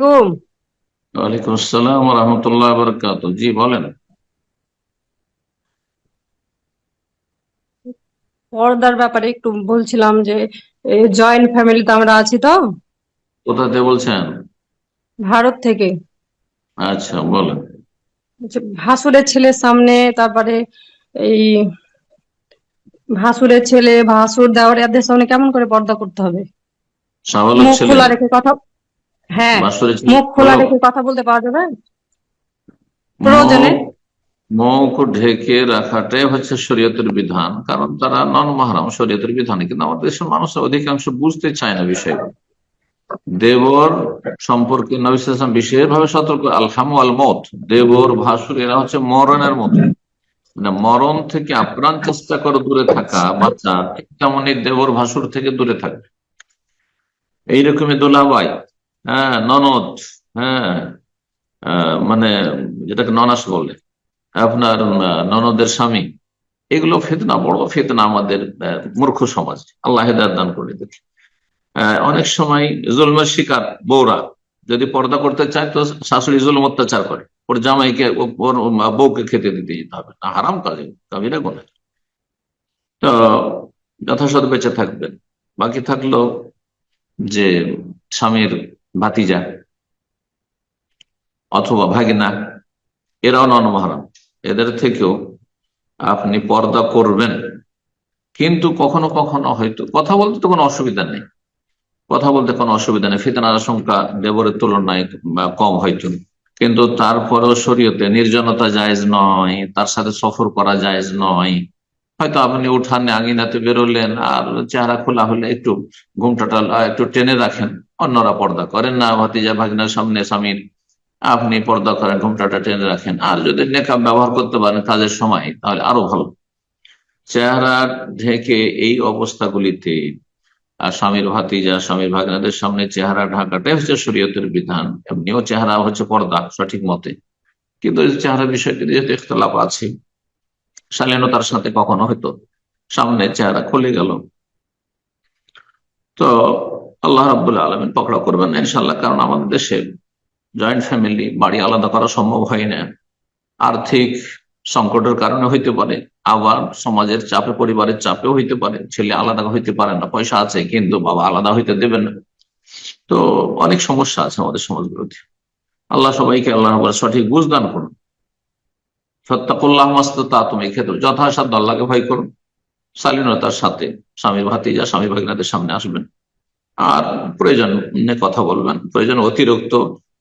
আলাইকুম। ওয়ালাইকুম আসসালাম রহমতুল্লাহ বরকাত জি বলেন। পর্দার ব্যাপারে একটু বলছিলাম যে জয়েন্ট ফ্যামিলিতে আমরা আছি তো? কোথা থেকে বলছেন? ভারত থেকে। আচ্ছা বলেন। ভাসুরের ছেলের সামনে তারপরে এই ভাসুরের ছেলে ভাসুর দেওয়ার এদের সামনে কেমন করে পর্দা করতে হবে? ছেলে? খোলা রেখে কথা হ্যাঁ মুখ খোলা রেখে কথা বলতে পাওয়া যাবে? প্রয়োজনে। মুখ মুখ ঢেকে রাখাটাই হচ্ছে শরীয়তের বিধান। কারণ তারা নন মাহারাম শরীয়তের বিধানে। কিন্তু আমাদের দেশের মানুষ অধিকাংশ বুঝতে চায় না বিষয়গুলো। দেবর সম্পর্কে নবিসাম বিশেষভাবে সতর্ক। আলহাম আল মত দেবর ভাসুর এরা হচ্ছে মরণের মতো। মানে মরণ থেকে আপ্রাণ চেষ্টা করে দূরে থাকা বাচ্চা ঠিক তেমনি দেবর ভাসুর থেকে দূরে থাকবে। এইরকমই দোলাবাই হ্যাঁ ননদ হ্যাঁ মানে যেটাকে ননাস বলে আপনার ননদের স্বামী এগুলো ফেতনা বড় ফেতনা আমাদের মূর্খ সমাজ আল্লাহ হেদায়ত দান করে আহ, অনেক সময় জুলমের শিকার বউরা যদি পর্দা করতে চায় তো শাশুড়ি জুলম অত্যাচার করে। ওর জামাইকে ওর বউকে খেতে দিতে যেতে হবে। না হারাম কাজে কাবিরা গোনা তো যথাযথ বেঁচে থাকবেন। বাকি থাকল যে স্বামীর ভাতিজা, অথবা ভাগিনা, এরাও নন মহারাম। এদের থেকেও আপনি পর্দা করবেন। কিন্তু কখনো কখনো হয়তো কথা বলতে তো কোনো অসুবিধা নেই। কথা বলতে কোনো অসুবিধা নেই। ফিতনার আশঙ্কা দেবরের তুলনায় কম হয়তো। কিন্তু তারপরেও শরীয়তে নির্জনতা জায়েজ নয়, তার সাথে সফর করা জায়েজ নয়। হয়তো আপনি উঠানে আঙিনাতে বেরোলেন আর চেহারা খোলা হলে একটু ঘুমটাটা একটু টেনে রাখেন। অন্যরা পর্দা করেন না। ভাতিজা ভাগনার সামনে স্বামীর, আপনি পর্দা করেন, ঘুমটাটা টেনে রাখেন। আর যদি নেকাব ব্যবহার করতে পারেন কাজের সময়, তাহলে আরও ভালো। চেহারা ঢেকে এই অবস্থাগুলিতে, আর স্বামীর ভাতিজা, স্বামীর ভাগনাদের সামনে চেহারা ঢাকাটাই হচ্ছে শরীয়তের বিধান। এমনিও চেহারা হচ্ছে পর্দা, সঠিক মতে। কিন্তু চেহারা বিষয়টি যেহেতু ইখতলাফ আছে, শালীনতার সাথে কখনো হয়তো সামনে চেহারা খুলে গেল। তো আল্লাহ রাবুল্লাহ আলমিন পকড়া করবেন ইনশাল্লাহ কারণ আমাদের দেশে জয়েন্ট ফ্যামিলি বাড়ি আলাদা করা সম্ভব হয় না। আর্থিক সংকটের কারণে হইতে পারে, আবার সমাজের চাপে, পরিবারের চাপেও হইতে পারে, ছেলে আলাদা হইতে পারে না, পয়সা আছে কিন্তু বাবা আলাদা হইতে দেবেন না। তো অনেক সমস্যা আছে আমাদের সমাজগুলোতে। আল্লাহ সবাইকে আল্লাহ সঠিক বুঝ দান করুন। সত্তাকুল্লাহ মাস্তা তুমি এই ক্ষেত্রে যথাসাধ্য আল্লাহকে ভয় করুন। শালীনতার সাথে স্বামী ভাতিজা, স্বামী ভাগিনাদের সামনে আসবেন। আর প্রয়োজন কথা বলবেন। প্রয়োজন অতিরিক্ত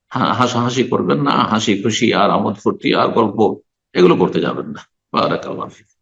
হাসাহাসি করবেন না। হাসি খুশি আর আমোদ ফুর্তি আর গল্প এগুলো করতে যাবেন না। বারাকাল্লাহ ফিক।